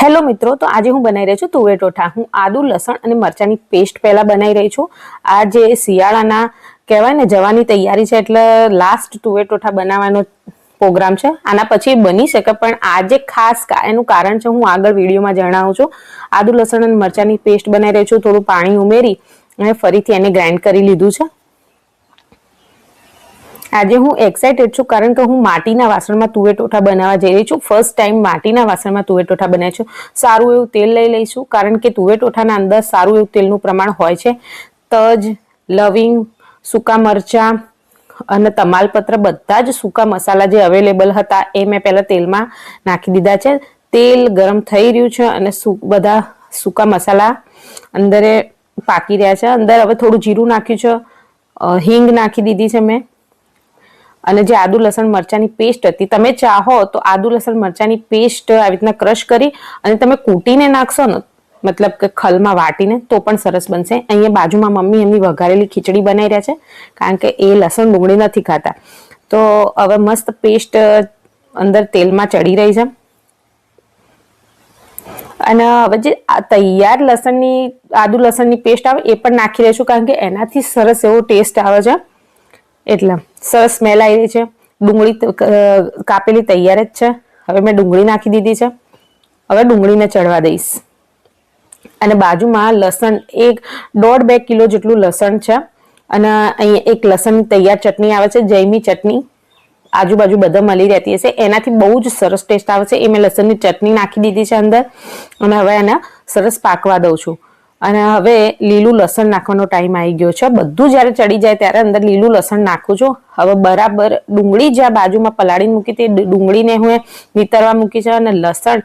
Hello મિત્રો, તો આજે હું બનાવી રહી છું તુવેર ટોઠા હું આદુ, લસણ અને મરચાંની પેસ્ટ પહેલા બનાવી રહી છું. આ જે શિયાળાના કહેવાય ને, જવાની તૈયારી છે એટલે લાસ્ટ તુવેર ટોઠા બનાવવાનો પ્રોગ્રામ છે. આના પછી બની શકે, પણ આજે ખાસ એનું કારણ છે, હું આગળ વિડીયોમાં જણાવું છું. આદુ, લસણ અને મરચાંની પેસ્ટ બનાવી રહી છું. થોડું પાણી ઉમેરી અને ફરીથી એને ગ્રાઇન્ડ કરી લીધું છે. આજે હું એક્સાઇટેડ છું કારણ કે હું માટીના વાસણમાં તુવેટોઠા બનાવવા જઈ રહી છું. ફર્સ્ટ ટાઈમ માટીના વાસણમાં તુવેર ટોઠા બનાવી છું. સારું એવું તેલ લઈ લઈશું કારણ કે તુવેટોઠાના અંદર સારું એવું તેલનું પ્રમાણ હોય છે. તજ, લવિંગ, સૂકા મરચાં અને તમાલપત્ર બધા જ સૂકા મસાલા જે અવેલેબલ હતા એ મેં પહેલાં તેલમાં નાખી દીધા છે. તેલ ગરમ થઈ રહ્યું છે અને બધા સૂકા મસાલા અંદરે પાકી રહ્યા છે. અંદર હવે થોડું જીરું નાખ્યું છે. હિંગ નાખી દીધી છે મેં. અને જે આદુ લસણ મરચાંની પેસ્ટ હતી, તમે ચાહો તો આદુ લસણ મરચાંની પેસ્ટ આવી રીતના ક્રશ કરી અને તમે કૂટીને નાખશો ને, મતલબ કે ખલમાં વાટીને, તો પણ સરસ બનશે. અહીંયા બાજુમાં મમ્મી એમની વઘારેલી ખીચડી બનાવી રહ્યા છે, કારણ કે એ લસણ ડુંગળી નથી ખાતા. તો હવે મસ્ત પેસ્ટ અંદર તેલમાં ચડી રહી છે. અને હવે જે તૈયાર લસણની, આદુ લસણની પેસ્ટ આવે, એ પણ નાખી રહીશું કારણ કે એનાથી સરસ એવો ટેસ્ટ આવે છે. એટલે સરસ સ્મેલ આવી રહી છે. ડુંગળી કાપેલી તૈયાર જ છે. હવે મેં ડુંગળી નાખી દીધી છે. હવે ડુંગળીને ચડવા દઈશ. અને બાજુમાં લસણ, એક દોઢ બે કિલો જેટલું લસણ છે. અને અહીંયા એક લસણ તૈયાર ચટણી આવે છે, જૈમી ચટણી. આજુબાજુ બધા મળી રહેતી હશે. એનાથી બહુ જ સરસ ટેસ્ટ આવે છે. એ મેં લસણની ચટણી નાખી દીધી છે અંદર. અને હવે એને સરસ પાકવા દઉં છું. અને હવે લીલું લસણ નાખવાનો ટાઈમ આવી ગયો છે. બધું જ્યારે ચડી જાય ત્યારે અંદર લીલું લસણ નાખું છું. હવે બરાબર ડુંગળી જ્યાં બાજુમાં પલાળીને મૂકી તે ડુંગળીને હું નીતરવા મૂકી છે અને લસણ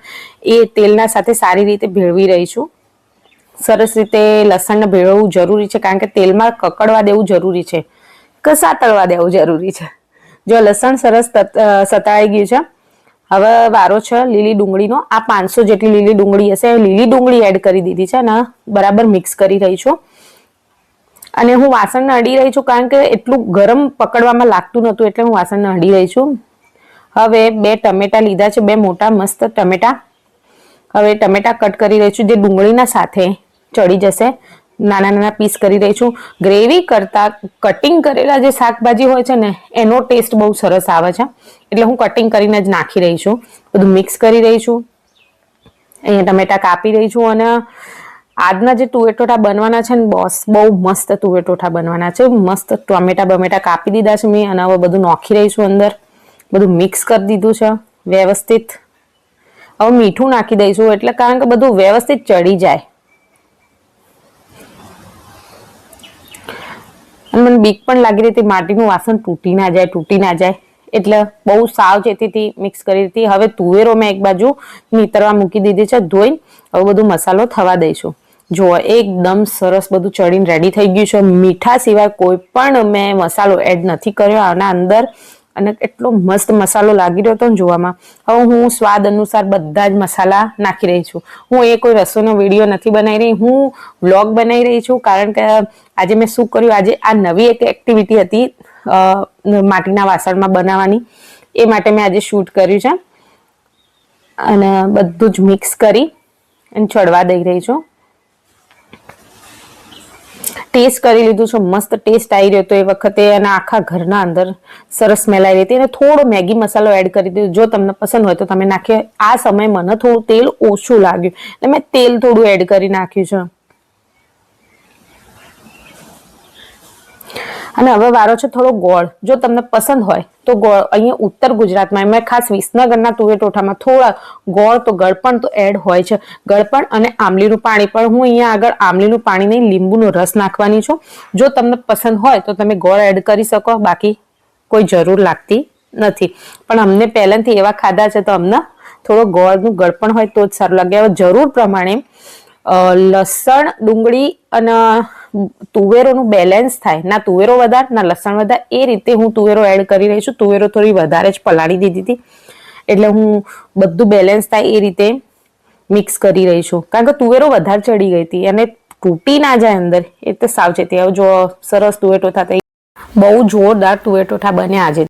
એ તેલના સાથે સારી રીતે ભેળવી રહી છું. સરસ રીતે લસણને ભેળવવું જરૂરી છે, કારણ કે તેલમાં કકડવા દેવું જરૂરી છે. કે સાતળવા દેવું જરૂરી છે? જો લસણ સરસ સતાઈ ગયું છે હવે વારો છે, લીલી ડુંગળીનો. આ પાંચસો જેટલી લીલી ડુંગળી હશે લીલી ડુંગળી એડ કરી દીધી છે અને બરાબર મિક્સ કરી રહી છું. અને હું વાસણને અડી રહી છું કારણ કે એટલું ગરમ પકડવામાં લાગતું નહોતું એટલે હું વાસણને અડી રહી છું. હવે બે ટમેટા લીધા છે, બે મોટા મસ્ત ટમેટા. હવે ટમેટા કટ કરી રહી છું, જે ડુંગળીના સાથે ચડી જશે. નાના નાના પીસ કરી રહી છું. ગ્રેવી કરતા કટિંગ કરેલા જે શાકભાજી હોય છે ને, એનો ટેસ્ટ બહુ સરસ આવે છે. એટલે હું કટિંગ કરીને જ નાખી રહી છું. બધું મિક્સ કરી રહી છું. અહીંયા ટમેટા કાપી રહી છું અને આજના જે તુવેટોઠા બનવાના છે ને બોસ બહુ મસ્ત તુવેટોઠા બનવાના છે. મસ્ત ટમેટા બમેટા કાપી દીધા છે મેં અને હવે બધું નાખી રહી છું અંદર. બધું મિક્સ કરી દીધું છે, વ્યવસ્થિત. હવે મીઠું નાખી દઈશું, એટલે કારણ કે બધું વ્યવસ્થિત ચડી જાય. અને મને બીક પણ લાગી રહી હતી, માટીનું વાસણ તૂટી ના જાય, તૂટી ના જાય. એટલે બહુ સાવચેતીથી મિક્સ કરી હતી. હવે તુવેરો મેં એક બાજુ નીતરવા મૂકી દીધી છે ધોઈ હવે બધું મસાલો થવા દઈશું. જુઓ એકદમ સરસ બધું ચડીને રેડી થઈ ગયું છે. મીઠા સિવાય કોઈ પણ મેં મસાલો એડ નથી કર્યો. આના અંદર અને એટલો મસ્ત મસાલો લાગી રહ્યો હતો ને જોવામાં. હવે હું સ્વાદ અનુસાર બધા જ મસાલા નાખી રહી છું. હું એ કોઈ રસોઈનો વીડિયો નથી બનાવી રહી. હું વ્લોગ બનાવી રહી છું કારણ કે આજે મેં શું કર્યું? આજે આ નવી એક એક્ટિવિટી હતી માટીના વાસણમાં બનાવવાની. એ માટે મેં આજે શૂટ કર્યું છે. અને બધું જ મિક્સ કરી અને ચડવા દઈ રહી છું. ટેસ્ટ કરી લીધું છે, મસ્ત ટેસ્ટ આવી રહ્યો તો એ વખતે અને આખા ઘરના અંદર સરસ આવી રહી હતી. અને થોડો મેગી મસાલો એડ કરી દીધો. જો તમને પસંદ હોય તો તમે નાખ્યો આ સમયે મને થોડું તેલ ઓછું લાગ્યું. એટલે મેં તેલ થોડું એડ કરી નાખ્યું છે. અને હવે વારો છે થોડો ગોળ. જો તમને પસંદ હોય તો ગોળ અહીંયા ઉત્તર ગુજરાતમાં, એમાં ખાસ વિસનગરના તુવેર ટોઠામાં થોડા ગોળ તો ગળપણ તો એડ હોય છે. ગળપણ અને આમલીનું પાણી. પણ હું અહીંયા આગળ આમલીનું પાણી નહીં, લીંબુનો રસ નાખવાની છું. જો તમને પસંદ હોય તો તમે ગોળ એડ કરી શકો, બાકી કોઈ જરૂર લાગતી નથી. પણ અમને પહેલાંથી એવા ખાધા છે તો અમને થોડો ગોળનું ગળપણ હોય તો જ સારું લાગે. હવે જરૂર પ્રમાણે લસણ, ડુંગળી અને તુવેરોનું બેલેન્સ થાય, ના તુવેરો વધારે, ના લસણ વધાર, એ રીતે હું તુવેરો એડ કરી રહી છું. તુવેરો થોડી વધારે જ પલાળી દીધી હતી. એટલે હું બધું બેલેન્સ થાય એ રીતે મિક્સ કરી રહી છું. કારણ કે તુવેરો વધારે ચડી ગઈ હતી અને તૂટી ના જાય અંદર, એ તો સાવચેતી. આવું જો સરસ તુવેટો ટોઠા થઈ બહુ જોરદાર તુવેર થા બન્યા આજે.